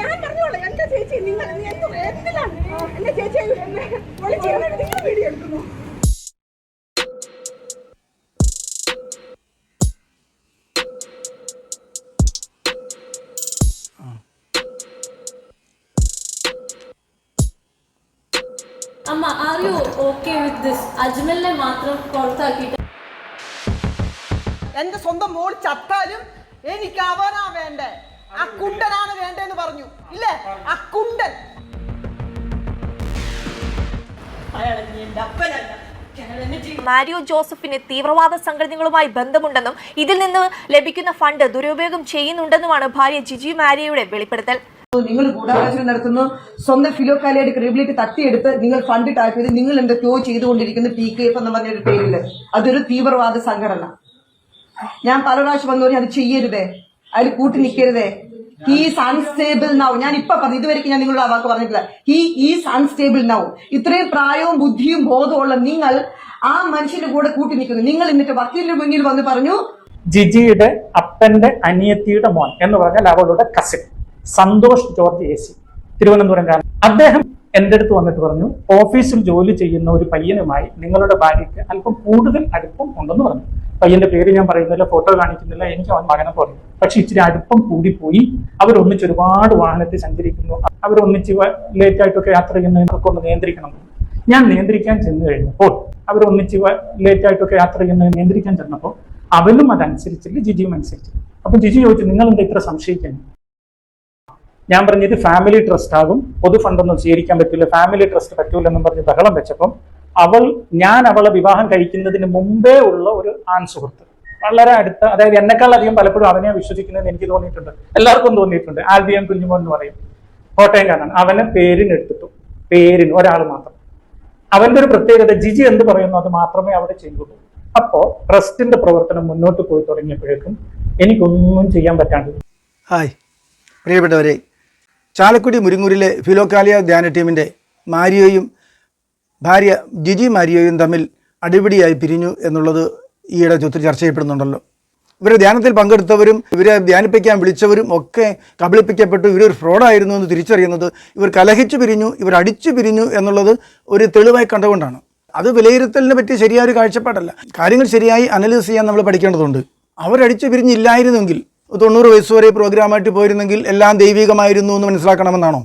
ഞാൻ പറഞ്ഞോളാം എന്റെ ചേച്ചി നിങ്ങൾ എന്തിലാണ് എന്റെ ചേച്ചിയെ ഓക്കെ വിത്ത് ദിസ് അജ്മലിനെ മാത്രം പുറത്താക്കിയിട്ട് എന്റെ സ്വന്തം മോൾ ചത്താലും എനിക്ക് അവനാ വേണ്ടേ? ആ കുണ്ടനാണ് വേണ്ടേന്ന് പറഞ്ഞു. ഇല്ലേ? അക്കുണ്ടൻ മാരിയോ ജോസഫിന് തീവ്രവാദ സംഘടനകളുമായി ബന്ധമുണ്ടെന്നും ഇതിൽ നിന്ന് ലഭിക്കുന്ന ഫണ്ട് ദുരുപയോഗം ചെയ്യുന്നുണ്ടെന്നുമാണ് ഭാര്യ ജിജി മാരിയയുടെ വെളിപ്പെടുത്തൽ. നിങ്ങൾ ഗൂഢാലോചന നടത്തുന്നു. സ്വന്തം ഫിലോക്കാലിയുടെ ക്രെഡിബിലിറ്റി തട്ടിയെടുത്ത് നിങ്ങൾ ഫണ്ട് ടാക്കിയത് നിങ്ങൾ എന്തൊക്കെയോ ചെയ്തുകൊണ്ടിരിക്കുന്ന പി കെ എഫ് എന്ന് പറഞ്ഞൊരു പേരിൽ. അതൊരു തീവ്രവാദ സംഘടന. ഞാൻ പല പ്രാവശ്യം വന്നു പറഞ്ഞു അത് ചെയ്യരുതേ. അതിൽ കൂട്ടി നിൽക്കരുതേ ഹീസ് അൺസ്റ്റേബിൾ നൗ ഞാൻ ഇപ്പൊ പറഞ്ഞു ഇതുവരെയ്ക്ക് ഞാൻ നിങ്ങളുടെ ആ വാക്ക് പറഞ്ഞിട്ടില്ല. ഹി ഈസ് അൺസ്റ്റേബിൾ നൗ ഇത്രയും പ്രായവും ബുദ്ധിയും ബോധമുള്ള നിങ്ങൾ ആ മനുഷ്യന്റെ കൂടെ കൂട്ടി നിൽക്കുന്നു. നിങ്ങൾ എന്നിട്ട് വക്കീലിന്റെ മുന്നിൽ വന്ന് പറഞ്ഞു ജിജിയുടെ അപ്പന്റെ അനിയത്തിയുടെ മോൻ എന്ന് പറഞ്ഞാൽ അവളുടെ cousin Santhosh George A C തിരുവനന്തപുരംകാരൻ അദ്ദേഹം എന്റെ അടുത്ത് വന്നിട്ട് പറഞ്ഞു ഓഫീസിൽ ജോലി ചെയ്യുന്ന ഒരു പയ്യനുമായി നിങ്ങളുടെ ഭാര്യയ്ക്ക് അല്പം കൂടുതൽ അടുപ്പം ഉണ്ടെന്ന് പറഞ്ഞു. പയ്യന്റെ പേര് ഞാൻ പറയുന്നില്ല ഫോട്ടോ കാണിക്കുന്നില്ല എനിക്ക് അവൻ മകനെ പോലെ പക്ഷെ ഇച്ചിരി അടുപ്പം കൂടിപ്പോയി അവരൊന്നിച്ച് ഒരുപാട് വാഹനത്തിൽ സഞ്ചരിക്കുന്നു. അവരൊന്നിച്ച് ലേറ്റ് ആയിട്ടൊക്കെ യാത്ര ചെയ്യുന്നതിനൊക്കെ ഒന്ന് നിയന്ത്രിക്കണം. ഞാൻ നിയന്ത്രിക്കാൻ ചെന്നു കഴിഞ്ഞപ്പോൾ അവരൊന്നിച്ച് ലേറ്റ് ആയിട്ടൊക്കെ യാത്ര ചെയ്യുന്നത് നിയന്ത്രിക്കാൻ ചെന്നപ്പോൾ അവനും അതനുസരിച്ചില്ല ജിജിയും അനുസരിച്ചില്ല. അപ്പൊ ജിജി ചോദിച്ചു നിങ്ങൾ എന്താ ഇത്ര സംശയിക്കുന്നു ഞാൻ പറഞ്ഞത് ഫാമിലി ട്രസ്റ്റ് ആകും. പൊതു ഫണ്ടൊന്നും സ്വീകരിക്കാൻ പറ്റില്ല ഫാമിലി ട്രസ്റ്റ് പറ്റൂലെന്നും പറഞ്ഞ് ബഹളം വെച്ചപ്പം അവൾ ഞാൻ അവളെ വിവാഹം കഴിക്കുന്നതിന് മുമ്പേ ഉള്ള ഒരു ആൺ സുഹൃത്ത് വളരെ അടുത്ത അതായത് എന്നെക്കാൾ അധികം പലപ്പോഴും അവനെ വിശ്വസിക്കുന്നതെന്ന് എനിക്ക് തോന്നിയിട്ടുണ്ട്. എല്ലാവർക്കും തോന്നിയിട്ടുണ്ട്. ആൽബിയൻ കുഞ്ഞുമോൻ എന്ന് പറയും. കോട്ടയംകാരനാണ് അവനെ പേരിന് എടുത്തു പേരിന് ഒരാൾ മാത്രം. അവന്റെ ഒരു പ്രത്യേകത ജിജി എന്ത് പറയുന്നു അത് മാത്രമേ അവിടെ ചെയ്തുള്ളൂ. അപ്പോ ട്രസ്റ്റിന്റെ പ്രവർത്തനം മുന്നോട്ട് പോയി തുടങ്ങിയപ്പോഴേക്കും എനിക്കൊന്നും ചെയ്യാൻ പറ്റാണ്ട്. ഹായ്. പ്രിയപ്പെട്ടവരെ ചാലക്കുടി മുരിങ്ങൂരിലെ ഫിലോക്കാലിയ ധ്യാന ടീമിന്റെ മാരിയോയും ഭാര്യ ജിജി മാരിയോയും തമ്മിൽ അടിപിടിയായി പിരിഞ്ഞു എന്നുള്ളത് ഈയിടെ ഒത്തിരി ചർച്ച ചെയ്യപ്പെടുന്നുണ്ടല്ലോ ഇവരെ ധ്യാനത്തിൽ പങ്കെടുത്തവരും ഇവരെ ധ്യാനിപ്പിക്കാൻ വിളിച്ചവരും ഒക്കെ കബളിപ്പിക്കപ്പെട്ടു. ഇവരൊരു ഫ്രോഡായിരുന്നു എന്ന് തിരിച്ചറിയുന്നത് ഇവർ കലഹിച്ചു പിരിഞ്ഞു ഇവർ അടിച്ചു പിരിഞ്ഞു എന്നുള്ളത് ഒരു തെളിവായി കണ്ടുകൊണ്ടാണ്. അത് വിലയിരുത്തലിനെ പറ്റി ശരിയായ ഒരു കാഴ്ചപ്പാടല്ല. കാര്യങ്ങൾ ശരിയായി അനലൈസ് ചെയ്യാൻ നമ്മൾ പഠിക്കേണ്ടതുണ്ട്. അവരടിച്ചു പിരിഞ്ഞില്ലായിരുന്നെങ്കിൽ തൊണ്ണൂറ് വയസ്സ് വരെ പ്രോഗ്രാമായിട്ട് പോയിരുന്നെങ്കിൽ എല്ലാം ദൈവികമായിരുന്നു എന്ന് മനസ്സിലാക്കണമെന്നാണോ?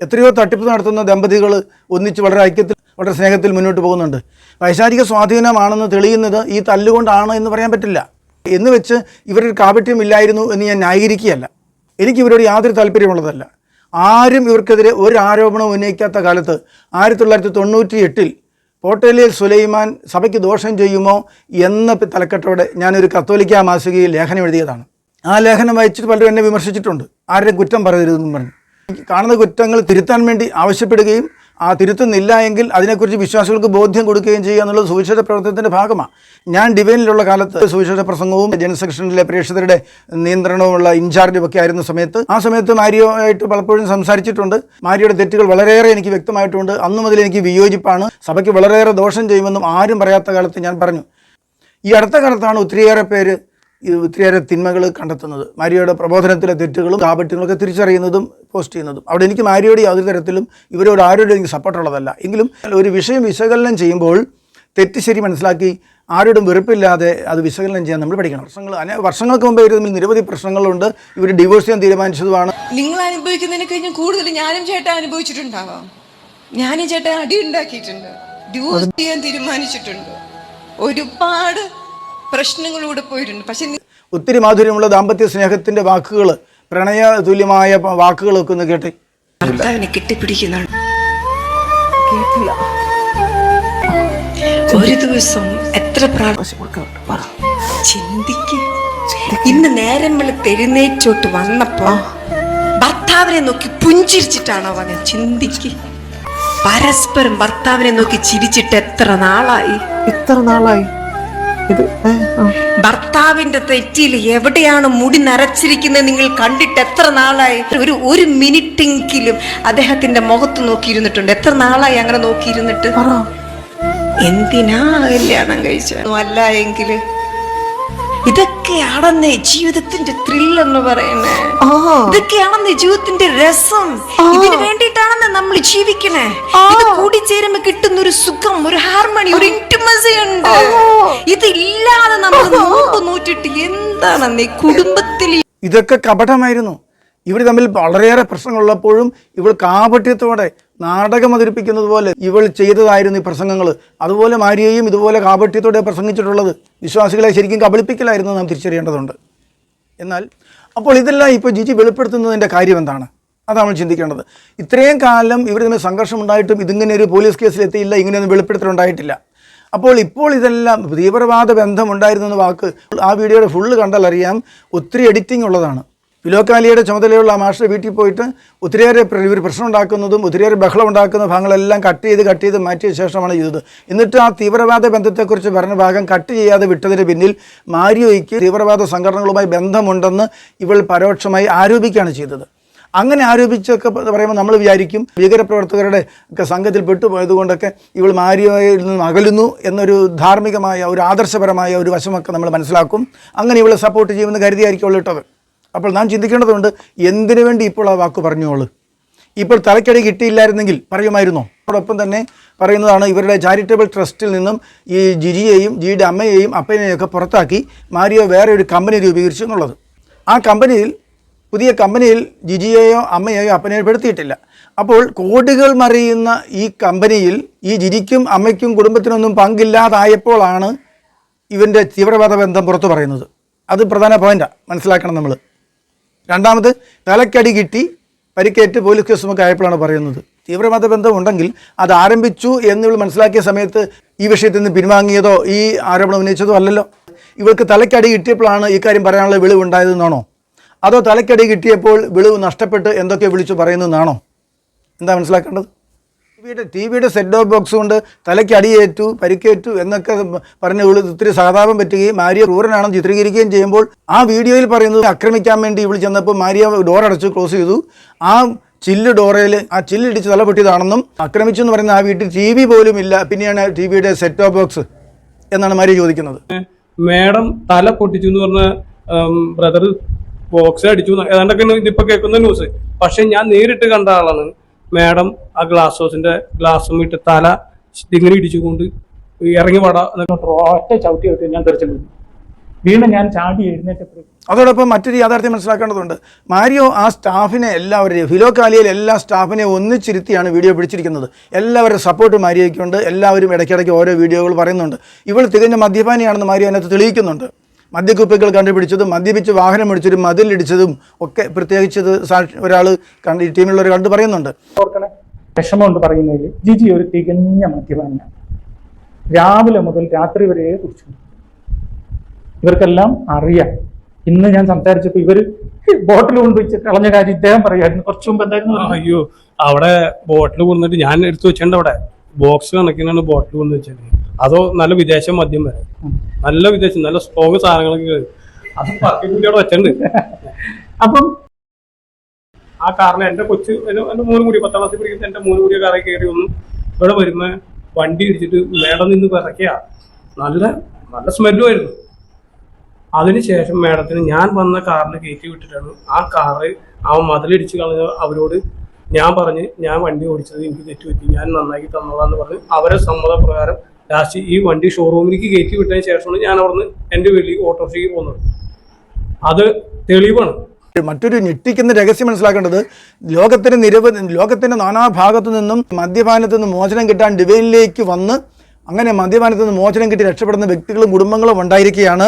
എത്രയോ തട്ടിപ്പ് നടത്തുന്ന ദമ്പതികൾ ഒന്നിച്ച് വളരെ ഐക്യത്തിൽ വളരെ സ്നേഹത്തിൽ മുന്നോട്ട് പോകുന്നുണ്ട്. വൈശാരിക സ്വാധീനമാണെന്ന് തെളിയുന്നത് ഈ തല്ലുകൊണ്ടാണ് എന്ന് പറയാൻ പറ്റില്ല. എന്ന് വെച്ച് ഇവരൊരു കാപട്യം ഇല്ലായിരുന്നു എന്ന് ഞാൻ ന്യായീകരിക്കുകയല്ല. എനിക്ക് ഇവരോട് യാതൊരു താല്പര്യമുള്ളതല്ല. ആരും ഇവർക്കെതിരെ ഒരു ആരോപണവും ഉന്നയിക്കാത്ത കാലത്ത് ആയിരത്തി തൊള്ളായിരത്തി തൊണ്ണൂറ്റി എട്ടിൽ പോട്ടേലിയിൽ സുലൈമാൻ സഭയ്ക്ക് ദോഷം ചെയ്യുമോ എന്ന തലക്കെട്ടോടെ ഞാനൊരു കത്തോലിക്ക മാസികയിൽ ലേഖനം എഴുതിയതാണ്. ആ ലേഖനം വായിച്ചിട്ട് പലരും എന്നെ വിമർശിച്ചിട്ടുണ്ട്. ആരുടെയും കുറ്റം പറയരുതെന്നും പറഞ്ഞു. കാണുന്ന കുറ്റങ്ങൾ തിരുത്താൻ വേണ്ടി ആവശ്യപ്പെടുകയും ആ തിരുത്തുന്നില്ല എങ്കിൽ അതിനെക്കുറിച്ച് വിശ്വാസികൾക്ക് ബോധ്യം കൊടുക്കുകയും ചെയ്യുക എന്നുള്ളത് സുവിശേഷ പ്രവർത്തനത്തിന്റെ ഭാഗമാണ്. ഞാൻ ഡിവൈനിലുള്ള കാലത്ത് സുവിശേഷ പ്രസംഗവും ജനസെക്ഷനിലെ പ്രേക്ഷകരുടെ നിയന്ത്രണവുമുള്ള ഇൻചാർജും ഒക്കെ ആയിരുന്ന സമയത്ത് ആ സമയത്ത് മാരിയോ ആയിട്ട് പലപ്പോഴും സംസാരിച്ചിട്ടുണ്ട്. മാരിയുടെ തെറ്റുകൾ വളരെയേറെ എനിക്ക് വ്യക്തമായിട്ടുണ്ട്. അന്നു മുതൽ എനിക്ക് വിയോജിപ്പാണ്. സഭയ്ക്ക് വളരെയേറെ ദോഷം ചെയ്യുമെന്നും ആരും പറയാത്ത കാലത്ത് ഞാൻ പറഞ്ഞു. ഈ അടുത്ത കാലത്താണ് ഒത്തിരിയേറെ പേര് ഈ ഒത്തിരിയേറെ തിന്മകൾ കണ്ടെത്തുന്നത്. മാരിയോയുടെ പ്രബോധനത്തിലെ തെറ്റുകളും കാപട്യങ്ങളൊക്കെ തിരിച്ചറിയുന്നതും പോസ്റ്റ് ചെയ്യുന്നതും. അവിടെ എനിക്ക് മാരിയോട് യാതൊരു തരത്തിലും ഇവരോട് ആരോടും എനിക്ക് സപ്പോർട്ടുള്ളതല്ല. എങ്കിലും ഒരു വിഷയം വിശകലനം ചെയ്യുമ്പോൾ തെറ്റ് ശരി മനസ്സിലാക്കി ആരോടും വെറുപ്പില്ലാതെ അത് വിശകലനം ചെയ്യാൻ നമ്മൾ പഠിക്കണം. വർഷങ്ങൾ വർഷങ്ങൾക്ക് മുമ്പ് ഇവർ തമ്മിൽ നിരവധി പ്രശ്നങ്ങളുണ്ട്. ഇവർ ഡിവോഴ്സ് ചെയ്യാൻ തീരുമാനിച്ചതുമാണ്. നിങ്ങൾ അനുഭവിക്കുന്നതിനെ കഴിഞ്ഞ് കൂടുതൽ ഞാനും ചേട്ടൻ അനുഭവിച്ചിട്ടുണ്ടാവാം. ഞാനും ചേട്ടൻ അടി ഉണ്ടാക്കിയിട്ടുണ്ട്. ഡിവോഴ്സ് ചെയ്യാൻ തീരുമാനിച്ചിട്ടുണ്ട്. ഒരുപാട് പ്രശ്നങ്ങളിലൂടെ പോയിട്ടുണ്ട് പക്ഷെ ഒത്തിരി മാധുര്യമുള്ള ദാമ്പത്യ സ്നേഹത്തിന്റെ വാക്കുകൾ പ്രണയ തുല്യമായ വാക്കുകളൊക്കെ ഒന്ന് കേട്ടെ. ഭർത്താവിനെ കേട്ടില്ല. ഒരു ദിവസം എത്ര ചിന്തിക്ക്. ഇന്ന് നേരം വെളുത്ത് എഴുന്നേറ്റോട്ട് വന്നപ്പോ ഭർത്താവിനെ നോക്കി പുഞ്ചിരിച്ചിട്ടാണോ വന്നത് ചിന്തിക്ക്. പരസ്പരം ഭർത്താവിനെ നോക്കി ചിരിച്ചിട്ട് എത്ര നാളായി? എത്ര നാളായി. ഇത്. ഏ, ഭർത്താവിന്റെ തെറ്റിയിൽ എവിടെയാണ് മുടി നരച്ചിരിക്കുന്നത് നിങ്ങൾ കണ്ടിട്ട് എത്ര നാളായി? ഒരു ഒരു മിനിറ്റെങ്കിലും അദ്ദേഹത്തിന്റെ മുഖത്ത് നോക്കിയിരുന്നിട്ടുണ്ട്. എത്ര നാളായി അങ്ങനെ നോക്കിയിരുന്നിട്ട്? എന്തിനാ കല്യാണം കഴിച്ചു അല്ല എങ്കിൽ. ഇതൊക്കെയാണെന്നേ ജീവിതത്തിന്റെ ത്രിൽ എന്ന് പറയുന്നേ. ആ. ഇതൊക്കെയാണെന്നേ ജീവിതത്തിന്റെ രസം. ഇതിനു വേണ്ടിയിട്ടാണെന്ന് നമ്മൾ ജീവിക്കണേ. ഇത് കൂടിച്ചേരുമ്പോ കിട്ടുന്ന ഒരു സുഖം ഒരു ഹാർമണി ഒരു ഇന്റിമസി ഉണ്ട് ഇതില്ലാതെ നമ്മൾ നോമ്പ് എന്താണെന്നേ കുടുംബത്തിൽ ഇതൊക്കെ കപടമായിരുന്നു. ഇവർ തമ്മിൽ വളരെയേറെ പ്രശ്നങ്ങളുള്ളപ്പോഴും ഇവൾ കാപട്യത്തോടെ നാടകം അവതരിപ്പിക്കുന്നത് പോലെ ഇവൾ ചെയ്തതായിരുന്നു ഈ പ്രസംഗങ്ങൾ അതുപോലെ മാരിയെയും ഇതുപോലെ കാപട്യത്തോടെ പ്രസംഗിച്ചിട്ടുള്ളത് വിശ്വാസികളെ ശരിക്കും കബളിപ്പിക്കലായിരുന്നു നാം തിരിച്ചറിയേണ്ടതുണ്ട്. എന്നാൽ അപ്പോൾ ഇതെല്ലാം ഇപ്പോൾ ജിജി വെളിപ്പെടുത്തുന്നതിന്റെ കാര്യം എന്താണ്? അതാണ് നമ്മൾ ചിന്തിക്കേണ്ടത്. ഇത്രയും കാലം ഇവർ തമ്മിൽ സംഘർഷം ഉണ്ടായിട്ടും ഇതിങ്ങനെ ഒരു പോലീസ് കേസിലെത്തിയില്ല ഇങ്ങനെയൊന്നും വെളിപ്പെടുത്തലുണ്ടായിട്ടില്ല. അപ്പോൾ ഇപ്പോൾ ഇതെല്ലാം തീവ്രവാദ ബന്ധമുണ്ടായിരുന്നു എന്ന വാക്ക് ആ വീഡിയോയുടെ ഫുള്ള് കണ്ടാൽ അറിയാം. ഒത്തിരി എഡിറ്റിംഗ് ഉള്ളതാണ്. ഫിലോക്കാലിയുടെ ചുമതലയുള്ള ആ മാസ്റ്റർ വീട്ടിൽ പോയിട്ട് ഒത്തിരിയേറെ ഇവർ പ്രശ്നം ഉണ്ടാക്കുന്നതും ഒത്തിരിയേറെ ബഹളം ഉണ്ടാക്കുന്ന ഭാഗങ്ങളെല്ലാം കട്ട് ചെയ്ത് കട്ട് ചെയ്ത് മാറ്റിയ ശേഷമാണ് ചെയ്തത്. എന്നിട്ട് ആ തീവ്രവാദ ബന്ധത്തെക്കുറിച്ച് പറഞ്ഞ ഭാഗം കട്ട് ചെയ്യാതെ വിട്ടതിന് പിന്നിൽ മാരിയോയ്ക്ക് തീവ്രവാദ സംഘടനകളുമായി ബന്ധമുണ്ടെന്ന് ഇവൾ പരോക്ഷമായി ആരോപിക്കുകയാണ് ചെയ്തത്. അങ്ങനെ ആരോപിച്ചൊക്കെ പറയുമ്പോൾ നമ്മൾ വിചാരിക്കും ഭീകരപ്രവർത്തകരുടെ ഒക്കെ സംഘത്തിൽ പെട്ടുപോയത് കൊണ്ടൊക്കെ ഇവൾ മാരിയോയിൽ നിന്നും അകലുന്നു എന്നൊരു ധാർമ്മികമായ ഒരു ആദർശപരമായ ഒരു വശമൊക്കെ നമ്മൾ മനസ്സിലാക്കും. അങ്ങനെ ഇവളെ സപ്പോർട്ട് ചെയ്യുമെന്ന് കരുതിയായിരിക്കും അവൾ ഇട്ടത്. അപ്പോൾ നാം ചിന്തിക്കേണ്ടതുണ്ട് എന്തിനു വേണ്ടി ഇപ്പോൾ ആ വാക്ക് പറഞ്ഞോളു ഇപ്പോൾ തലക്കടി കിട്ടിയില്ലായിരുന്നെങ്കിൽ പറയുമായിരുന്നോ? അതോടൊപ്പം തന്നെ പറയുന്നതാണ് ഇവരുടെ ചാരിറ്റബിൾ ട്രസ്റ്റിൽ നിന്നും ഈ ജിജിയെയും ജിയുടെ അമ്മയെയും അപ്പനെയും ഒക്കെ പുറത്താക്കി മാരിയോ വേറെ ഒരു കമ്പനി രൂപീകരിച്ചു എന്നുള്ളത്. ആ കമ്പനിയിൽ പുതിയ കമ്പനിയിൽ ജിജിയെയോ അമ്മയെയോ അപ്പനെയോ പെടുത്തിയിട്ടില്ല അപ്പോൾ കോടികൾ മറിയുന്ന ഈ കമ്പനിയിൽ ഈ ജിജിക്കും അമ്മയ്ക്കും കുടുംബത്തിനൊന്നും പങ്കില്ലാതായപ്പോഴാണ് ഇവന്റെ തീവ്രവാദ ബന്ധം പുറത്തു പറയുന്നത്. അത് പ്രധാന പോയിന്റാണ് മനസ്സിലാക്കണം നമ്മൾ രണ്ടാമത് തലക്കടി കിട്ടി പരിക്കേറ്റ് പോലീസ് കേസുമൊക്കെ ആയപ്പോഴാണ് പറയുന്നത്. തീവ്രവാദ ബന്ധം ഉണ്ടെങ്കിൽ അത് ആരംഭിച്ചു എന്നിവൾ മനസ്സിലാക്കിയ സമയത്ത് ഈ വിഷയത്തിൽ നിന്ന് പിൻവാങ്ങിയതോ ഈ ആരോപണം ഉന്നയിച്ചതോ അല്ലല്ലോ. ഇവൾക്ക് തലക്കടി കിട്ടിയപ്പോഴാണ് ഇക്കാര്യം കാര്യം പറയാനുള്ള വിളിവ് ഉണ്ടായതെന്നാണോ അതോ തലക്കടി കിട്ടിയപ്പോൾ വിളിവ് നഷ്ടപ്പെട്ട് എന്തൊക്കെ വിളിച്ചു പറയുന്നതെന്നാണോ? എന്താ മനസ്സിലാക്കേണ്ടത്? ടി വിയുടെ ടി വിയുടെ സെറ്റ് ഓഫ് ബോക്സ് കൊണ്ട് തലയ്ക്ക് അടിയേറ്റു പരിക്കേറ്റു എന്നൊക്കെ പറഞ്ഞ് ഇവൾ ഒത്തിരി സഹതാപം പറ്റുകയും മാരിയ ക്രൂരനാണെന്ന് ചിത്രീകരിക്കുകയും ചെയ്യുമ്പോൾ ആ വീഡിയോയിൽ പറയുന്നത് ആക്രമിക്കാൻ വേണ്ടി ഇവൾ ചെന്നപ്പോൾ മാരിയ ഡോർ അടച്ച് ക്ലോസ് ചെയ്തു. ആ ചില്ല് ഡോറയിൽ ആ ചില്ലിടിച്ച് തല പൊട്ടിയതാണെന്നും ആക്രമിച്ചു എന്ന് പറയുന്ന ആ വീട്ടിൽ ടി വി പോലും ഇല്ല. പിന്നെയാണ് ടിവിയുടെ സെറ്റ് ഓഫ് ബോക്സ് എന്നാണ് മാരിയ ചോദിക്കുന്നത്. മേഡം തല പൊട്ടിച്ചു എന്ന് പറഞ്ഞ ബ്രദർ ബോക്സ് അടിച്ചു എന്ന് ഏതാണ്ടൊക്കെ ഇതിപ്പോ കേൾക്കുന്ന ന്യൂസ് പക്ഷെ ഞാൻ നേരിട്ട് കണ്ട ആളാണ് മാഡം ആ ഗ്ലാസ് ഹൗസിന്റെ ഗ്ലാസ് ഇട്ട് തല ഇങ്ങനെ ഇടിച്ചുകൊണ്ട് ഇറങ്ങി വട ഒറ്റ ചവിട്ടി ചവിട്ടി ഞാൻ തെറിച്ചു വീണ് ഞാൻ ചാടി എഴുന്നേറ്റപ്പോഴും അതോടൊപ്പം മറ്റൊരു യാഥാർത്ഥ്യം മനസ്സിലാക്കേണ്ടതുണ്ട്. മാരിയോ ആ സ്റ്റാഫിനെ എല്ലാവരെയും ഫിലോക്കാലിയയിൽ എല്ലാ സ്റ്റാഫിനെ ഒന്നിച്ചിരുത്തിയാണ് വീഡിയോ പിടിച്ചിരിക്കുന്നത്. എല്ലാവരുടെ സപ്പോർട്ട് മാരിയോയ്ക്കുണ്ട്. എല്ലാവരും ഇടയ്ക്കിടയ്ക്ക് ഓരോ വീഡിയോകൾ പറയുന്നുണ്ട്. ഇവൾ തികഞ്ഞ മദ്യപാനിയാണെന്ന് മാരിയോ അതിനകത്ത് തെളിയിക്കുന്നുണ്ട്. മദ്യക്കുപ്പികൾ കണ്ടുപിടിച്ചതും മദ്യപിച്ച് വാഹനം പിടിച്ചതും മതിലിടിച്ചതും ഒക്കെ പ്രത്യേകിച്ചത് ഒരാൾ കണ്ട് ഈ ടീമിലുള്ളവർ കണ്ടു പറയുന്നുണ്ട്. വിഷമമുണ്ട് പറയുന്നതിൽ ജിജി ഒരു തികഞ്ഞ മദ്യപാനിയാണ്. രാവിലെ മുതൽ രാത്രി വരെ കുടിച്ചു. ഇവർക്കെല്ലാം അറിയാം. ഇന്ന് ഞാൻ സംസാരിച്ചപ്പോൾ ഇവർ ബോട്ടിൽ കൊണ്ടുവച്ച് കളഞ്ഞ കാര്യം ഇദ്ദേഹം പറയായിരുന്നു. കുറച്ചു മുമ്പ് എന്തായിരുന്നു അയ്യോ അവിടെ ബോട്ടിൽ കൊണ്ടിട്ട് ഞാൻ എടുത്തു വെച്ചിട്ടുണ്ട് അവിടെ. ബോക്സ് കണക്കിനാണ് ബോട്ടിൽ കൊണ്ട് വെച്ചത് അതോ നല്ല വിദേശ മദ്യം വരെ. നല്ല വിദേശം നല്ല സ്ട്രോങ് സാധനങ്ങളൊക്കെ അത് പത്തി കൂടി വെച്ചിട്ടുണ്ട്. അപ്പം ആ കാറിന് എന്റെ കൊച്ചു എന്റെ മൂന്ന് കൂടി പത്താം ക്ലാസ്സിൽ പഠിക്കുന്ന എന്റെ മൂന്ന് കൂടിയ കാറിൽ കയറി വന്നു. ഇവിടെ വരുന്ന വണ്ടി ഇടിച്ചിട്ട് മേഡം നിന്ന് പിറക്കിയ നല്ല നല്ല സ്മെല്ലുമായിരുന്നു അതിനുശേഷം മേഡത്തിന് ഞാൻ വന്ന കാറിൽ കയറ്റി വിട്ടിട്ടാണ് ആ കാറ് ആ മതിലിടിച്ച് കളഞ്ഞ അവരോട് ഞാൻ പറഞ്ഞ് ഞാൻ വണ്ടി ഓടിച്ചത് എനിക്ക് തെറ്റുപറ്റി. ഞാൻ നന്നാക്കി തന്നോളാന്ന് പറഞ്ഞ് അവരെ സമ്മതപ്രകാരം ലാസ്റ്റ് ഈ വണ്ടി ഷോറൂമിലേക്ക് കയറ്റി വിട്ടതിന് ശേഷമാണ് ഞാൻ അവിടുന്ന് എന്റെ വീട്ടിലേക്ക് ഓട്ടോറിക്ഷയ്ക്ക് പോകുന്നത്. അത് തെളിവാണ്. മറ്റൊരു ഞെട്ടിക്കുന്ന രഹസ്യം മനസ്സിലാക്കേണ്ടത് ലോകത്തിന് നിരവധി ലോകത്തിന്റെ നാനാഭാഗത്തു നിന്നും മദ്യപാനത്തിൽ നിന്ന് മോചനം കിട്ടാൻ ഡിവൈനിലേക്ക് വന്ന് അങ്ങനെ മദ്യപാനത്തിൽ നിന്ന് മോചനം കിട്ടി രക്ഷപ്പെടുന്ന വ്യക്തികളും കുടുംബങ്ങളും ഉണ്ടായിരിക്കുകയാണ്.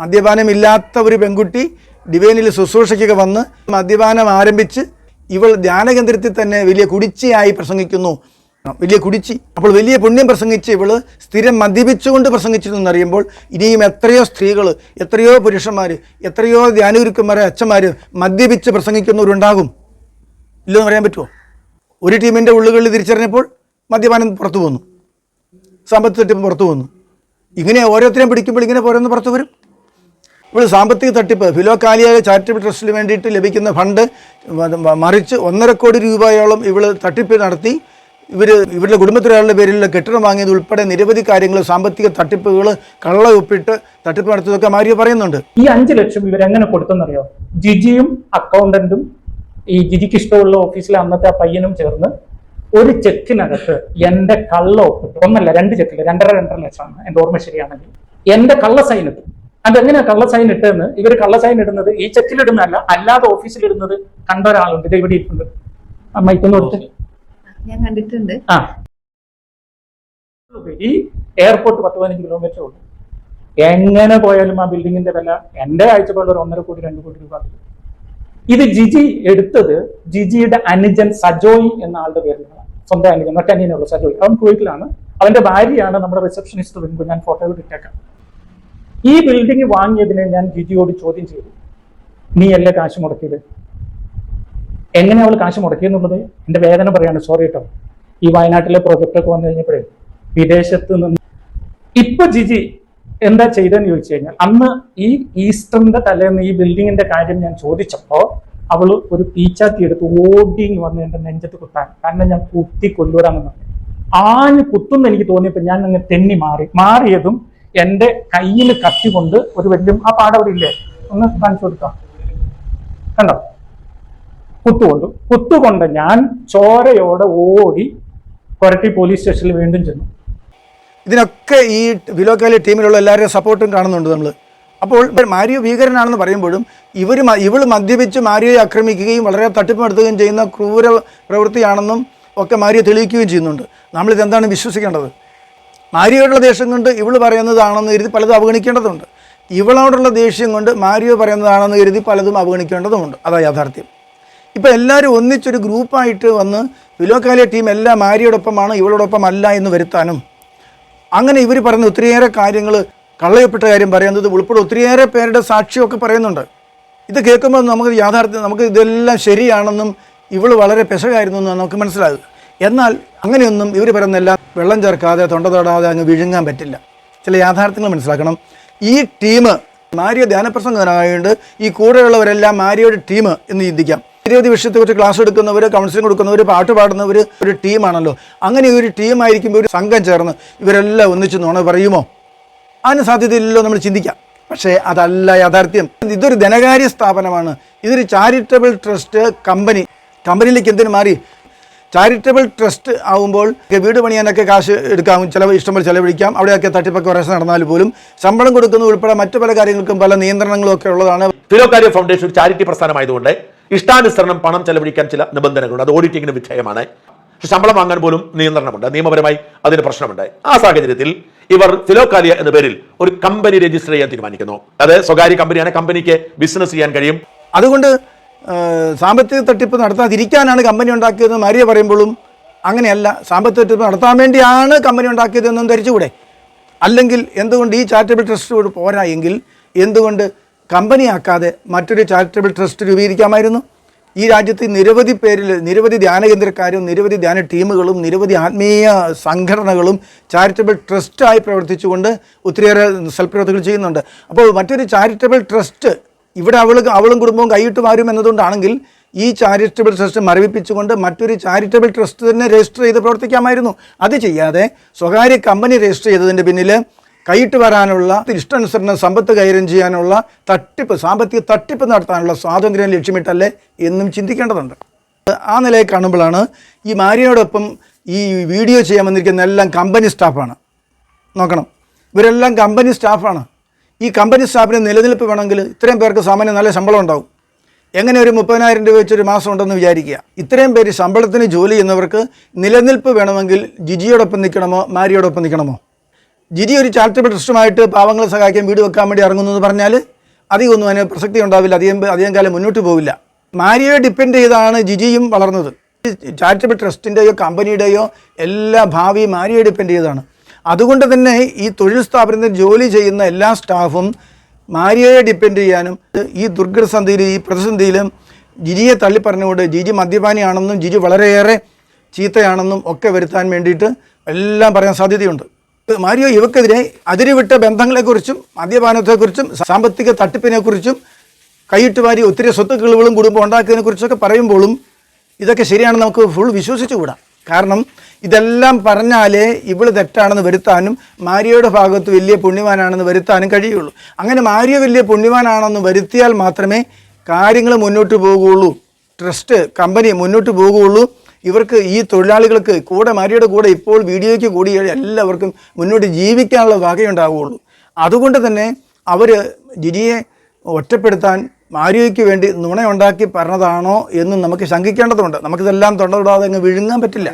മദ്യപാനമില്ലാത്ത ഒരു പെൺകുട്ടി ഡിവൈനിൽ ശുശ്രൂഷയ്ക്കൊക്കെ വന്ന് മദ്യപാനം ആരംഭിച്ച് ഇവൾ ധ്യാനകേന്ദ്രത്തിൽ തന്നെ വലിയ കുടിച്ചയായി പ്രസംഗിക്കുന്നു. വലിയ കുടിച്ചി അപ്പോൾ വലിയ പുണ്യം പ്രസംഗിച്ച് ഇവൾ സ്ഥിരം മദ്യപിച്ചുകൊണ്ട് പ്രസംഗിച്ചിരുന്നു എന്നറിയുമ്പോൾ ഇനിയും എത്രയോ സ്ത്രീകൾ എത്രയോ പുരുഷന്മാർ എത്രയോ ധ്യാനഗുരുക്കന്മാരെ അച്ഛന്മാർ മദ്യപിച്ച് പ്രസംഗിക്കുന്നവരുണ്ടാകും. ഇല്ലെന്ന് പറയാൻ പറ്റുമോ ഒരു ടീമിന്റെ ഉള്ളുകളിൽ തിരിച്ചറിഞ്ഞപ്പോൾ മദ്യപാനം പുറത്തു പോന്നു. സാമ്പത്തിക തട്ടിപ്പ് പുറത്തു പോന്നു. ഇങ്ങനെ ഓരോരുത്തരെയും പിടിക്കുമ്പോൾ ഇങ്ങനെ ഓരോന്ന് പുറത്തു വരും. ഇപ്പോൾ സാമ്പത്തിക തട്ടിപ്പ് ഫിലോ കാലിയായ ചാരിറ്റബിൾ ട്രസ്റ്റിന് വേണ്ടിയിട്ട് ലഭിക്കുന്ന ഫണ്ട് മറിച്ച് ഒന്നര കോടി രൂപയോളം ഇവൾ തട്ടിപ്പ് നടത്തി. ഇവർ ഇവരുടെ കുടുംബത്തിലൊരാളുടെ പേരിൽ കെട്ടിടം വാങ്ങിയത് ഉൾപ്പെടെ നിരവധി കാര്യങ്ങൾ സാമ്പത്തിക തട്ടിപ്പുകൾ കള്ള ഒപ്പിട്ട് തട്ടിപ്പ് നടത്തിയതൊക്കെ മാരിയോ പറയുന്നുണ്ട്. ഈ അഞ്ച് ലക്ഷം ഇവരെങ്ങനെ കൊടുത്തെന്നറിയോ? ജിജിയും അക്കൗണ്ടന്റും ഈ ജിജിക്ക് ഇഷ്ടമുള്ള ഓഫീസിലെ അന്നത്തെ ആ പയ്യനും ചേർന്ന് ഒരു ചെക്കിനകത്ത് എന്റെ കള്ള ഒപ്പിട്ട്. ഒന്നല്ല രണ്ട് ചെക്കില്ല രണ്ടര രണ്ടര ലക്ഷമാണ്. എന്റെ ഓർമ്മ ശരിയാണെങ്കിൽ. എന്റെ കള്ള സൈൻ അത് അതെങ്ങനെയാ കള്ള സൈൻ ഇട്ടതെന്ന്? ഇവർ കള്ള സൈൻ ഇടുന്നത് ഈ ചെക്കിലിടുന്നതല്ല അല്ലാതെ ഓഫീസിലിടുന്നത് കണ്ട ഒരാളുണ്ട്. ഇവിടെ ഇരിപ്പുണ്ട്. മൈക്കൊന്ന് കൊടുത്ത്. ഞാൻ കണ്ടിട്ടുണ്ട്. ആ. ഈ എയർപോർട്ട് പത്ത് പതിനഞ്ച് കിലോമീറ്റർ ഉണ്ട് എങ്ങനെ പോയാലും ആ ബിൽഡിങ്ങിന്റെ വില എന്റെ കാഴ്ചപ്പാട് ഒരു ഒന്നര കോടി രണ്ട് കോടി രൂപ. ഇത് ജിജി എടുത്തത് ജിജിയുടെ അനുജൻ സജോയി എന്ന ആളുടെ പേരിലാണ്. സ്വന്തം അനുജൻ മറ്റേ സജോയി. അവൻ കുവൈറ്റിലാണ്. അവന്റെ ഭാര്യയാണ് നമ്മുടെ റിസപ്ഷനിസ്റ്റ് വരുമ്പോൾ ഞാൻ ഫോട്ടോ ഇട്ടേക്കാം. ഈ ബിൽഡിംഗ് വാങ്ങിയതിനെ ഞാൻ ജിജിയോട് ചോദ്യം ചെയ്തു. നീ അല്ലേ കാശ് മുടക്കിയത്? എങ്ങനെ അവൾ കാശ് മുടക്കി എന്നുള്ളത് എന്റെ വേദന പറയാണ്. സോറി കേട്ടോ ഈ വയനാട്ടിലെ പ്രോജക്റ്റൊക്കെ വന്നു കഴിഞ്ഞപ്പോഴേ വിദേശത്ത് നിന്ന് ഇപ്പൊ ജിജി എന്താ ചെയ്തെന്ന് ചോദിച്ചു കഴിഞ്ഞാൽ അന്ന് ഈ ഈസ്റ്ററിന്റെ തലേന്ന് ഈ ബിൽഡിങ്ങിന്റെ കാര്യം ഞാൻ ചോദിച്ചപ്പോ അവൾ ഒരു പീച്ചാത്തി എടുത്ത് ഓടിങ് വന്ന് എന്റെ നെഞ്ചത്ത് കുത്താൻ. കാരണം ഞാൻ കുത്തി കൊല്ലൂരാന്ന് പറഞ്ഞു. ആഞ്ഞ് കുത്തുന്ന് എനിക്ക് തോന്നിയപ്പോ ഞാൻ അങ്ങ് തെന്നി മാറി. മാറിയതും എന്റെ കയ്യിൽ കത്തി കൊണ്ട് ഒരു വലിയ ആ പാടവിടെ ഇല്ലേ? ഒന്ന് കാണിച്ചു കൊടുക്കാം. കണ്ടോ? കുത്തുകൊണ്ടു കുത്തുകൊണ്ട് ഞാൻ ചോരയോടെ ഓടി കൊരട്ടി പോലീസ് സ്റ്റേഷനിൽ വീണ്ടും ചെന്നു. ഇതിനൊക്കെ ഈ വിലോക്കാലി ടീമിലുള്ള എല്ലാവരുടെയും സപ്പോർട്ടും കാണുന്നുണ്ട് നമ്മൾ അപ്പോൾ മാരിയോ ഭീകരനാണെന്ന് പറയുമ്പോഴും ഇവർ ഇവൾ മദ്യപിച്ച് മാരിയോയെ ആക്രമിക്കുകയും വളരെ തട്ടിപ്പ് നടത്തുകയും ചെയ്യുന്ന ക്രൂര പ്രവൃത്തിയാണെന്നും ഒക്കെ മാരിയോ തെളിയിക്കുകയും ചെയ്യുന്നുണ്ട്. നമ്മളിത് എന്താണ് വിശ്വസിക്കേണ്ടത്? മാരിയോടുള്ള ദേഷ്യം കൊണ്ട് ഇവൾ പറയുന്നതാണെന്ന് കരുതി പലതും അവഗണിക്കേണ്ടതുണ്ട്. ഇവളോടുള്ള ദേഷ്യം കൊണ്ട് മാരിയോ പറയുന്നതാണെന്ന് കരുതി പലതും അവഗണിക്കേണ്ടതുമുണ്ട്. അതാ യാഥാർത്ഥ്യം. ഇപ്പം എല്ലാവരും ഒന്നിച്ചൊരു ഗ്രൂപ്പായിട്ട് വന്ന് വിലോക്കാലിയ ടീം എല്ലാം മാരിയോടൊപ്പമാണ് ഇവളോടൊപ്പം അല്ല എന്ന് വരുത്താനും. അങ്ങനെ ഇവർ പറയുന്ന ഒത്തിരിയേറെ കാര്യങ്ങൾ കള്ളയപ്പെട്ട കാര്യം പറയുന്നത് ഉൾപ്പെടെ ഒത്തിരിയേറെ പേരുടെ സാക്ഷിയൊക്കെ പറയുന്നുണ്ട്. ഇത് കേൾക്കുമ്പോൾ നമുക്ക് യാഥാർത്ഥ്യം നമുക്ക് ഇതെല്ലാം ശരിയാണെന്നും ഇവൾ വളരെ പെശകായിരുന്നു എന്നും നമുക്ക് മനസ്സിലാകും എന്നാൽ അങ്ങനെയൊന്നും ഇവർ പറയുന്നെല്ലാം വെള്ളം ചേർക്കാതെ തൊണ്ട തൊടാതെ അങ്ങ് വിഴുങ്ങാൻ പറ്റില്ല. ചില യാഥാർത്ഥ്യങ്ങൾ മനസ്സിലാക്കണം. ഈ ടീം മാരിയ ധ്യാനപ്രസംഗനായതുകൊണ്ട് ഈ കൂടെയുള്ളവരെല്ലാം മാരിയയുടെ ടീം എന്ന് ചിന്തിക്കാം. നിരവധി വിഷയത്തെക്കുറിച്ച് ക്ലാസ് എടുക്കുന്നവർ കൗൺസിലിംഗ് കൊടുക്കുന്നവർ പാട്ട് പാടുന്നവർ ഒരു ടീമാണല്ലോ. അങ്ങനെ ഒരു ടീമായിരിക്കുമ്പോൾ ഒരു സംഘം ചേർന്ന് ഇവരെല്ലാം ഒന്നിച്ചു നോണ പറയുമോ? അതിന് സാധ്യതയില്ലല്ലോ നമ്മൾ ചിന്തിക്കാം. പക്ഷേ അതല്ല യാഥാർത്ഥ്യം. ഇതൊരു ധനകാര്യ സ്ഥാപനമാണ്. ഇതൊരു ചാരിറ്റബിൾ ട്രസ്റ്റ് കമ്പനി കമ്പനിയിലേക്ക് എന്തിനു മാറി? ചാരിറ്റബിൾ ട്രസ്റ്റ് ആകുമ്പോൾ വീട് പണിയാനൊക്കെ കാശ് എടുക്കാം ചിലവ് ഇഷ്ടംപോലെ ചിലവഴിക്കാം. അവിടെയൊക്കെ തട്ടിപ്പൊക്കെ കുറേശ്ശെ നടന്നാൽ പോലും ശമ്പളം കൊടുക്കുന്നത് ഉൾപ്പെടെ മറ്റു പല കാര്യങ്ങൾക്കും പല നിയന്ത്രണങ്ങളും ഒക്കെ ഉള്ളതാണ്. ഫിലോകാരിയ ഫൗണ്ടേഷൻ ചാരിറ്റി പ്രസ്ഥാനമായതുകൊണ്ട് ഇഷ്ടാനുസരണം പണം ചെലവഴിക്കാൻ ചില നിബന്ധനകളുണ്ട്. അത് ഓഡിറ്റിങ്ങിന് വിധേയമാണ്. പക്ഷെ ശമ്പളം വാങ്ങാൻ പോലും നിയന്ത്രണമുണ്ട്. നിയമപരമായി അതിന് പ്രശ്നമുണ്ട്. ആ സാഹചര്യത്തിൽ ഇവർ ഫിലോകാലിയ എന്ന പേരിൽ ഒരു കമ്പനി രജിസ്റ്റർ ചെയ്യാൻ തീരുമാനിക്കുന്നു. അത് സ്വകാര്യ കമ്പനിയാണ്. കമ്പനിക്ക് ബിസിനസ് ചെയ്യാൻ കഴിയും. അതുകൊണ്ട് സാമ്പത്തിക തട്ടിപ്പ് നടത്താതിരിക്കാനാണ് കമ്പനി ഉണ്ടാക്കിയതെന്ന് മാരിയ പറയുമ്പോഴും അങ്ങനെയല്ല. സാമ്പത്തിക തട്ടിപ്പ് നടത്താൻ വേണ്ടിയാണ് കമ്പനി ഉണ്ടാക്കിയതെന്നും ധരിച്ചുകൂടെ? അല്ലെങ്കിൽ എന്തുകൊണ്ട് ഈ ചാരിറ്റബിൾ ട്രസ്റ്റ് പോരാ എങ്കിൽ എന്തുകൊണ്ട് കമ്പനിയാക്കാതെ മറ്റൊരു ചാരിറ്റബിൾ ട്രസ്റ്റ് രൂപീകരിക്കാമായിരുന്നു. ഈ രാജ്യത്ത് നിരവധി പേരിൽ നിരവധി ധ്യാന കേന്ദ്രക്കാരും നിരവധി ധ്യാന ടീമുകളും നിരവധി ആത്മീയ സംഘടനകളും ചാരിറ്റബിൾ ട്രസ്റ്റായി പ്രവർത്തിച്ചുകൊണ്ട് ഒത്തിരിയേറെ സൽപ്രവർത്തികൾ ചെയ്യുന്നുണ്ട്. അപ്പോൾ മറ്റൊരു ചാരിറ്റബിൾ ട്രസ്റ്റ് ഇവിടെ അവൾ അവളും കുടുംബവും കൈയിട്ട് മാറും എന്നതുകൊണ്ടാണെങ്കിൽ ഈ ചാരിറ്റബിൾ ട്രസ്റ്റ് മരവിപ്പിച്ചുകൊണ്ട് മറ്റൊരു ചാരിറ്റബിൾ ട്രസ്റ്റ് തന്നെ രജിസ്റ്റർ ചെയ്ത് പ്രവർത്തിക്കാമായിരുന്നു. അത് ചെയ്യാതെ സ്വകാര്യ കമ്പനി രജിസ്റ്റർ ചെയ്തതിന്റെ പിന്നിൽ കൈയിട്ട് വരാനുള്ള ഇഷ്ടാനുസരണം സമ്പത്ത് കൈകാര്യം ചെയ്യാനുള്ള തട്ടിപ്പ് സാമ്പത്തിക തട്ടിപ്പ് നടത്താനുള്ള സ്വാതന്ത്ര്യം ലക്ഷ്യമിട്ടല്ലേ എന്നും ചിന്തിക്കേണ്ടതുണ്ട്. ആ നിലയിൽ കാണുമ്പോഴാണ് ഈ മാരിയോടൊപ്പം ഈ വീഡിയോ ചെയ്യാൻ വന്നിരിക്കുന്ന എല്ലാം കമ്പനി സ്റ്റാഫാണ്. നോക്കണം. ഇവരെല്ലാം കമ്പനി സ്റ്റാഫാണ്. ഈ കമ്പനി സ്റ്റാഫിന് നിലനിൽപ്പ് വേണമെങ്കിൽ ഇത്രയും പേർക്ക് സാമാന്യം നല്ല ശമ്പളം ഉണ്ടാവും. എങ്ങനെ ഒരു മുപ്പതിനായിരം രൂപ വെച്ചൊരു മാസം ഉണ്ടെന്ന് വിചാരിക്കുക. ഇത്രയും പേര് ശമ്പളത്തിന് ജോലി ചെയ്യുന്നവർക്ക് നിലനിൽപ്പ് വേണമെങ്കിൽ ജിജിയോടൊപ്പം നിൽക്കണമോ മാരിയോടൊപ്പം നിൽക്കണമോ? ജിജി ഒരു ചാരിറ്റബിൾ ട്രസ്റ്റുമായിട്ട് പാവങ്ങളെ സഹായിക്കാൻ വീട് വെക്കാൻ വേണ്ടി ഇറങ്ങുന്നു എന്ന് പറഞ്ഞാൽ അധികമൊന്നും അതിന് പ്രസക്തി ഉണ്ടാവില്ല. അധികം അധികം കാലം മുന്നോട്ട് പോവില്ല. മാരിയെ ഡിപ്പെൻഡ് ചെയ്താണ് ജിജിയും വളർന്നത്. ചാരിറ്റബിൾ ട്രസ്റ്റിന്റെയോ കമ്പനിയുടെയോ എല്ലാ ഭാവി മാരിയെ ഡിപ്പെൻഡ് ചെയ്താണ് അതുകൊണ്ട് തന്നെ ഈ തൊഴിൽ സ്ഥാപനത്തിൽ ജോലി ചെയ്യുന്ന എല്ലാ സ്റ്റാഫും മാരിയയെ ഡിപ്പെൻഡ് ചെയ്യാനും ഈ ദുർഘടസന്ധിയിൽ ഈ പ്രതിസന്ധിയിലും ജിജിയെ തള്ളിപ്പറഞ്ഞുകൊണ്ട് ജിജി മദ്യപാനിയാണെന്നും ജിജി വളരെയേറെ ചീത്തയാണെന്നും ഒക്കെ വരുത്താൻ വേണ്ടിയിട്ട് എല്ലാം പറയാൻ സാധ്യതയുണ്ട്. മാരിയോ ഇവക്കെതിരെ അതിരുവിട്ട ബന്ധങ്ങളെക്കുറിച്ചും മദ്യപാനത്തെക്കുറിച്ചും സാമ്പത്തിക തട്ടിപ്പിനെക്കുറിച്ചും കൈയിട്ട് വാരി ഒത്തിരി സ്വത്തുക്കളുകളും കുടുംബം ഉണ്ടാക്കിയതിനെക്കുറിച്ചൊക്കെ പറയുമ്പോഴും ഇതൊക്കെ ശരിയാണ് നമുക്ക് ഫുൾ വിശ്വസിച്ചുകൂടാ. കാരണം ഇതെല്ലാം പറഞ്ഞാലേ ഇവൾ തെറ്റാണെന്ന് വരുത്താനും മാരിയോയുടെ ഭാഗത്ത് വലിയ പുണ്യവാനാണെന്ന് വരുത്താനും കഴിയുള്ളൂ. അങ്ങനെ മാരിയോ വലിയ പുണ്യവാനാണെന്ന് വരുത്തിയാൽ മാത്രമേ കാര്യങ്ങൾ മുന്നോട്ട് പോകുകയുള്ളൂ ട്രസ്റ്റ് കമ്പനി മുന്നോട്ട് പോകുകയുള്ളൂ ഇവർക്ക് ഈ തൊഴിലാളികൾക്ക് കൂടെ മാരിയുടെ കൂടെ ഇപ്പോൾ വീഡിയോയ്ക്ക് കൂടി എല്ലാവർക്കും മുന്നോട്ട് ജീവിക്കാനുള്ള വകയുണ്ടാവുകയുള്ളൂ അതുകൊണ്ട് തന്നെ അവർ ജിജിയെ ഒറ്റപ്പെടുത്താൻ മാരിയോയ്ക്ക് വേണ്ടി നുണയുണ്ടാക്കി പറഞ്ഞതാണോ എന്ന് നമുക്ക് ശങ്കിക്കേണ്ടതുണ്ട്. നമുക്കിതെല്ലാം തൊണ്ടതൊടാതെ അങ്ങ് വിഴുങ്ങാൻ പറ്റില്ല.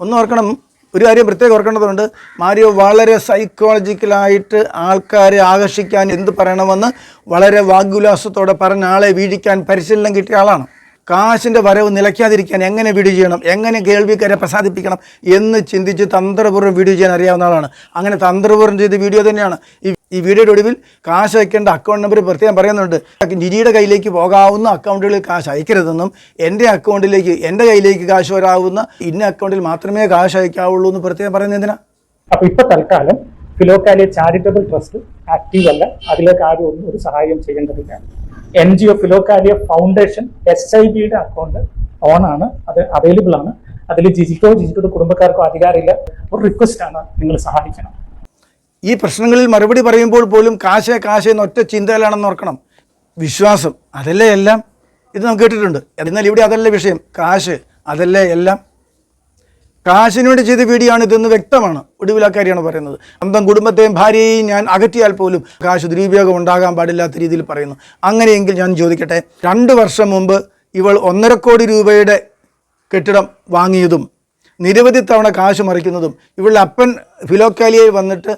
ഒന്ന് ഓർക്കണം ഒരു കാര്യം പ്രത്യേകം ഓർക്കേണ്ടതുണ്ട്. മാരിയോ വളരെ സൈക്കോളജിക്കലായിട്ട് ആൾക്കാരെ ആകർഷിക്കാൻ എന്ത് പറയണമെന്ന് വളരെ വാഗ്വിലാസത്തോടെ പറഞ്ഞ ആളെ വീഴിക്കാൻ പരിശീലനം കിട്ടിയ ആളാണ്. കാശിന്റെ വരവ് നിലയ്ക്കാതിരിക്കാൻ എങ്ങനെ വീഡിയോ ചെയ്യണം? എങ്ങനെ കേൾവിക്കാരെ പ്രസാദിപ്പിക്കണം എന്ന് ചിന്തിച്ച് തന്ത്രപൂർവം വീഡിയോ ചെയ്യാൻ അറിയാവുന്ന ആളാണ്. അങ്ങനെ തന്ത്രപൂർവം ചെയ്ത വീഡിയോ തന്നെയാണ്. ഈ ഈ വീഡിയോയുടെ ഒടുവിൽ കാശ് അയക്കേണ്ട അക്കൗണ്ട് നമ്പർ പ്രത്യേകം പറയുന്നുണ്ട്. നിരിയുടെ കയ്യിലേക്ക് പോകാവുന്ന അക്കൗണ്ടുകളിൽ കാശ് അയക്കരുതെന്നും എന്റെ അക്കൗണ്ടിലേക്ക് എന്റെ കയ്യിലേക്ക് കാശ് വരാവുന്ന ഇന്ന അക്കൗണ്ടിൽ മാത്രമേ കാശ് അയക്കാവുള്ളൂ എന്ന് പ്രത്യേകം പറയുന്നത് എന്തിനാ? അപ്പൊ ഇപ്പൊ തൽക്കാലം ഫിലോക്കാലിയ ചാരിറ്റബിൾ ട്രസ്റ്റ് ആക്റ്റീവ് അല്ല. അതിലേക്ക് ആരും ഒന്നും ഒരു സഹായം ചെയ്യേണ്ടതില്ല. N G O Philokalia foundation S I ബിയുടെ അക്കൗണ്ട് ഓൺ ആണ്. അത് അവൈലബിൾ ആണ്. അതിൽ ജിജിക്കോ ജിജിക്കോയുടെ കുടുംബക്കാർക്കോ അധികാരമില്ല. ഒരു റിക്വസ്റ്റ് ആണ് നിങ്ങൾ സഹായിക്കണം. ഈ പ്രശ്നങ്ങളിൽ മറുപടി പറയുമ്പോൾ പോലും കാശേ കാശേ എന്ന ഒറ്റ ചിന്തയിലാണെന്ന് ഓർക്കണം. വിശ്വാസം അതല്ലേ എല്ലാം? ഇത് നാം കേട്ടിട്ടുണ്ട്. എന്നാൽ ഇവിടെ അതല്ല വിഷയം? കാശ് അതല്ലേ എല്ലാം? കാശിന് വേണ്ടി ചെയ്ത വീടിയാണ് ഇതെന്ന് വ്യക്തമാണ്. ഒടുവിൽ പറയുന്നത്. സ്വന്തം കുടുംബത്തെയും ഭാര്യയെയും ഞാൻ അകറ്റിയാൽ പോലും കാശ് ദുരുപയോഗം ഉണ്ടാകാൻ പാടില്ലാത്ത രീതിയിൽ പറയുന്നു. അങ്ങനെയെങ്കിൽ ഞാൻ ചോദിക്കട്ടെ രണ്ട് വർഷം മുമ്പ് ഇവൾ ഒന്നര കോടി രൂപയുടെ കെട്ടിടം വാങ്ങിയതും നിരവധി തവണ കാശ് മറിക്കുന്നതും ഇവളുടെ അപ്പൻ ഫിലോക്കാലിയയിൽ വന്നിട്ട്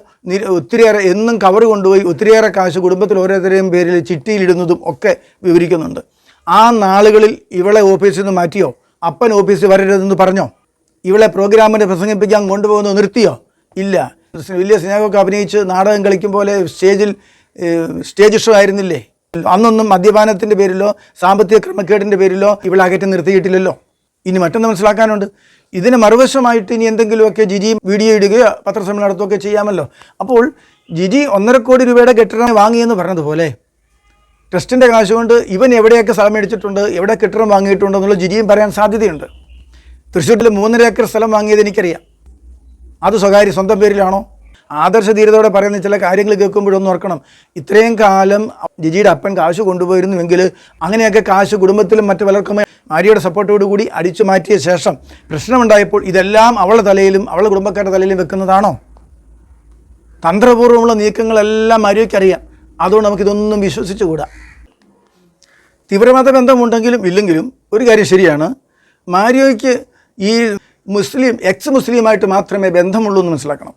ഒത്തിരിയേറെ എന്നും കവർ കൊണ്ടുപോയി ഒത്തിരിയേറെ കാശ് കുടുംബത്തിൽ ഓരോരുത്തരെയും പേരിൽ ചിട്ടിയിലിടുന്നതും ഒക്കെ വിവരിക്കുന്നുണ്ട്. ആ നാളുകളിൽ ഇവളെ ഓഫീസിൽ നിന്ന് മാറ്റിയോ? അപ്പൻ ഓഫീസിൽ വരരുതെന്ന് പറഞ്ഞോ? ഇവളെ പ്രോഗ്രാമിന് പ്രസംഗിപ്പിക്കാൻ കൊണ്ടുപോകുന്നത് നിർത്തിയോ? ഇല്ല. വലിയ സ്നേഹമൊക്കെ അഭിനയിച്ച് നാടകം കളിക്കും പോലെ സ്റ്റേജിൽ സ്റ്റേജ് ഷോ ആയിരുന്നില്ലേ? അന്നൊന്നും മദ്യപാനത്തിന്റെ പേരിലോ സാമ്പത്തിക ക്രമക്കേടിന്റെ പേരിലോ ഇവളെ അകറ്റി നിർത്തിയിട്ടില്ലല്ലോ. ഇനി മറ്റൊന്ന് മനസ്സിലാക്കാനുണ്ട്. ഇതിന് മറുവശമായിട്ട് ഇനി എന്തെങ്കിലുമൊക്കെ ജിജി വീഡിയോ ഇടുകയോ പത്രസമ്മേളനം നടത്തുകയൊക്കെ ചെയ്യാമല്ലോ. അപ്പോൾ ജിജി ഒന്നര കോടി രൂപയുടെ കെട്ടിടം വാങ്ങിയെന്ന് പറഞ്ഞതുപോലെ ട്രസ്റ്റിന്റെ കാശുകൊണ്ട് ഇവൻ എവിടെയൊക്കെ സ്ഥലം മേടിച്ചിട്ടുണ്ട് എവിടെ കെട്ടിടം വാങ്ങിയിട്ടുണ്ട് എന്നുള്ള ജിജിയും പറയാൻ സാധ്യതയുണ്ട്. തൃശ്ശൂരിൽ മൂന്നര ഏക്കർ സ്ഥലം വാങ്ങിയത് എനിക്കറിയാം. അത് സ്വകാര്യ സ്വന്തം പേരിലാണോ? ആദർശ ധീരതയോടെ പറയുന്ന ചില കാര്യങ്ങൾ കേൾക്കുമ്പോഴൊന്നും ഓർക്കണം. ഇത്രയും കാലം ജിജിയുടെ അപ്പൻ കാശ് കൊണ്ടുപോയിരുന്നുവെങ്കിൽ അങ്ങനെയൊക്കെ കാശ് കുടുംബത്തിലും മറ്റു പലർക്കും ഭാര്യയുടെ സപ്പോർട്ടോടുകൂടി അടിച്ചു മാറ്റിയ ശേഷം പ്രശ്നമുണ്ടായപ്പോൾ ഇതെല്ലാം അവളുടെ തലയിലും അവളുടെ കുടുംബക്കാരുടെ തലയിലും വെക്കുന്നതാണോ? തന്ത്രപൂർവമുള്ള നീക്കങ്ങളെല്ലാം മാരിയോയ്ക്കറിയാം. അതുകൊണ്ട് നമുക്കിതൊന്നും വിശ്വസിച്ചുകൂടാ. തീവ്രമത ബന്ധമുണ്ടെങ്കിലും ഇല്ലെങ്കിലും ഒരു കാര്യം ശരിയാണ്. മാരിയോയ്ക്ക് ഈ മുസ്ലിം എക്സ് മുസ്ലിമായിട്ട് മാത്രമേ ബന്ധമുള്ളൂ എന്ന് മനസ്സിലാക്കണം.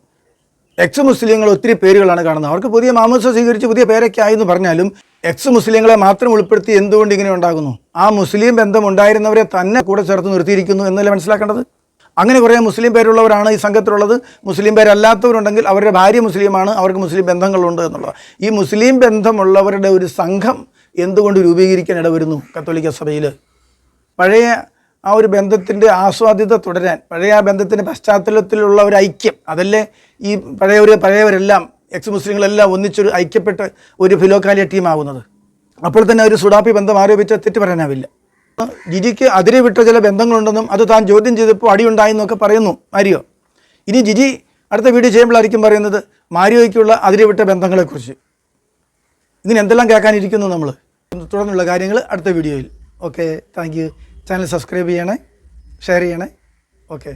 എക്സ് മുസ്ലിങ്ങൾ ഒത്തിരി പേരുകളാണ് കാണുന്നത്. അവർക്ക് പുതിയ മാമോസ സ്വീകരിച്ച് പുതിയ പേരൊക്കെ ആയെന്ന് പറഞ്ഞാലും എക്സ് മുസ്ലിങ്ങളെ മാത്രം ഉൾപ്പെടുത്തി എന്തുകൊണ്ട് ഇങ്ങനെ ഉണ്ടാകുന്നു? ആ മുസ്ലിം ബന്ധം ഉണ്ടായിരുന്നവരെ തന്നെ കൂടെ ചേർത്ത് നിർത്തിയിരിക്കുന്നു എന്നല്ലേ മനസ്സിലാക്കേണ്ടത്? അങ്ങനെ കുറേ മുസ്ലിം പേരുള്ളവരാണ് ഈ സംഘത്തിലുള്ളത്. മുസ്ലിം പേരല്ലാത്തവരുണ്ടെങ്കിൽ അവരുടെ ഭാര്യ മുസ്ലിമാണ് അവർക്ക് മുസ്ലിം ബന്ധങ്ങളുണ്ട് എന്നുള്ളത്. ഈ മുസ്ലിം ബന്ധമുള്ളവരുടെ ഒരു സംഘം എന്തുകൊണ്ട് രൂപീകരിക്കാൻ ഇടവരുന്നു കത്തോലിക്ക സഭയിൽ പഴയ ആ ഒരു ബന്ധത്തിന്റെ ആസ്വാദ്യത തുടരാൻ പഴയ ആ ബന്ധത്തിന്റെ പശ്ചാത്തലത്തിലുള്ള ഒരു ഐക്യം അതല്ലേ ഈ പഴയ ഒരു പഴയവരെല്ലാം എക്സ് മുസ്ലിങ്ങളെല്ലാം ഒന്നിച്ചൊരു ഐക്യപ്പെട്ട് ഒരു ഫിലോക്കാലിയ ടീമാകുന്നത് അപ്പോൾ തന്നെ ഒരു സുഡാപ്പി ബന്ധം ആരോപിച്ച തെറ്റ് പറയാനാവില്ല. ജിജിക്ക് അതിരെ വിട്ട ചില ബന്ധങ്ങളുണ്ടെന്നും അത് താൻ ചോദ്യം ചെയ്തപ്പോൾ അടിയുണ്ടായെന്നൊക്കെ പറയുന്നു മാരിയോ. ഇനി ജിജി അടുത്ത വീഡിയോ ചെയ്യുമ്പോഴായിരിക്കും പറയുന്നത് മാരിയോയ്ക്കുള്ള അതിരെ വിട്ട ബന്ധങ്ങളെക്കുറിച്ച്. ഇതിന് എന്തെല്ലാം കേൾക്കാനിരിക്കുന്നു നമ്മൾ തുടർന്നുള്ള കാര്യങ്ങൾ അടുത്ത വീഡിയോയിൽ. ഓക്കെ താങ്ക് ചാനൽ സബ്സ്ക്രൈബ് ചെയ്യണേ ഷെയർ ചെയ്യണേ. ഓക്കെ.